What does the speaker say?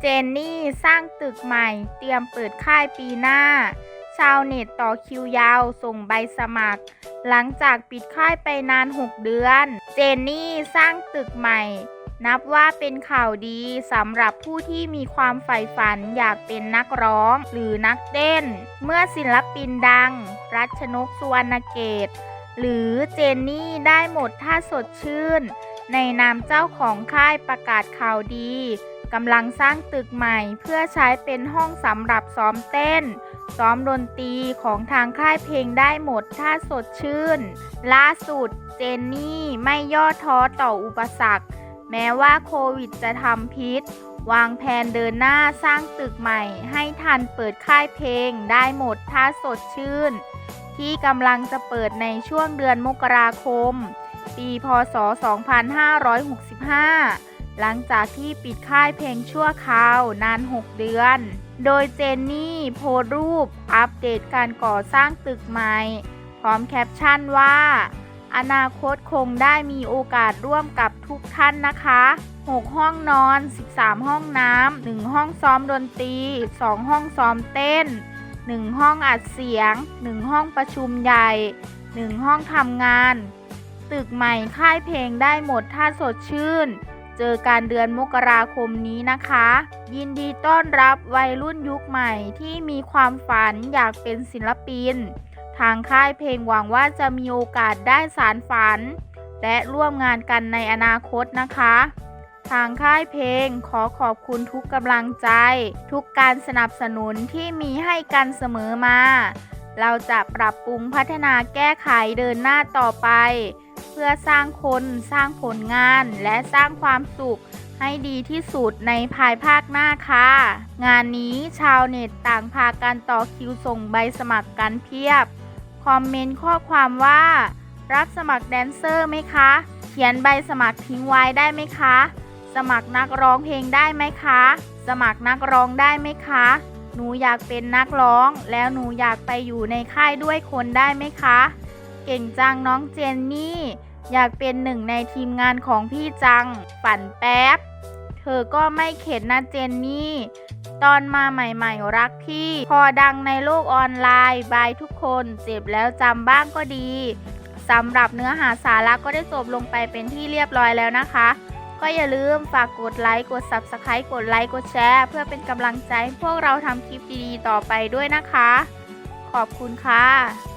เจนนี่สร้างตึกใหม่ เตรียมเปิดค่ายปีหน้า ชาวเน็ตต่อคิวยาวส่งใบสมัคร หลังจากปิดค่ายไปนาน 6 เดือน เจนนี่สร้างตึกใหม่ นับว่าเป็นข่าวดีสำหรับผู้ที่มีความใฝ่ฝันอยากเป็นนักร้องหรือนักเต้น เมื่อศิลปินดัง รัชนกสุวรรณเกต หรือเจนนี่ได้หมดท่าสดชื่น ในนามเจ้าของค่ายประกาศข่าวดี กำลังสร้างตึกใหม่เพื่อใช้เป็นห้องสำหรับซ้อมเต้น ซ้อมดนตรีของทางค่ายเพลงได้หมดท่าสดชื่น ล่าสุดเจนนี่ไม่ย่อท้อต่ออุปสรรค แม้ว่าโควิดจะทำพิษ วางแผนเดินหน้าสร้างตึกใหม่ ให้ทันเปิดค่ายเพลงได้หมดท่าสดชื่น ที่กำลังจะเปิดในช่วงเดือนมกราคม ปีพศ 2565 หลังจากที่ปิดค่ายเพลงชั่วคราว นาน 6 เดือน โดยเจนนี่โพสรูปอัปเดตการก่อสร้างตึกใหม่ พร้อมแคปชั่นว่า อนาคตคงได้มีโอกาสร่วมกับทุกท่านนะคะ 6 ห้องนอน 13 ห้องน้ำ 1 ห้องซ้อมดนตรี 2 ห้องซ้อมเต้น 1 ห้องอัดเสียง 1 ห้องประชุมใหญ่ 1 ห้องทำงาน ตึกใหม่ค่ายเพลงได้หมดถ้าสดชื่น เจอการเดือนมกราคมนี้นะคะ ยินดีต้อนรับวัยรุ่นยุคใหม่ที่มีความฝันอยากเป็นศิลปิน ทางค่ายเพลงหวังว่าจะมีโอกาสได้สารฝัน และร่วมงานกันในอนาคตนะคะ ทางค่ายเพลงขอขอบคุณทุกกำลังใจ ทุกการสนับสนุนที่มีให้กันเสมอมา เราจะปรับปรุงพัฒนาแก้ไขเดินหน้าต่อไป เพื่อสร้างคนสร้างผลงาน และสร้างความสุขให้ดีที่สุดในภายภาคหน้าค่ะ งานนี้ชาวเน็ตต่างพากันต่อคิวส่งใบสมัครกันเพียบ คอมเมนต์ข้อความว่า รับสมัครแดนเซอร์ไหมคะ เขียนใบสมัครทิ้งไว้ได้ไหมคะ สมัครนักร้องเพลงได้ไหมคะ สมัครนักร้องได้ไหมคะ หนูอยากเป็นนักร้อง แล้วหนูอยากไปอยู่ในค่ายด้วยคนได้ไหมคะ เก่งจังน้องเจนนี่ อยากเป็นหนึ่งในทีมงานของพี่จัง ฝันแป๊บ เธอก็ไม่เข็ดนะเจนนี่ ตอนมาใหม่ๆรักพี่ พอดังในโลกออนไลน์บายทุกคน เจ็บแล้วจำบ้างก็ดีสำหรับเนื้อหาสาระก็ได้จบลงไปเป็นที่เรียบร้อยแล้วนะคะ ก็อย่าลืมฝากกดไลค์ กด Subscribe กดไลค์ กดแชร์ เพื่อเป็นกำลังใจให้พวกเราทำคลิปดีๆต่อไปด้วยนะคะ ขอบคุณค่ะ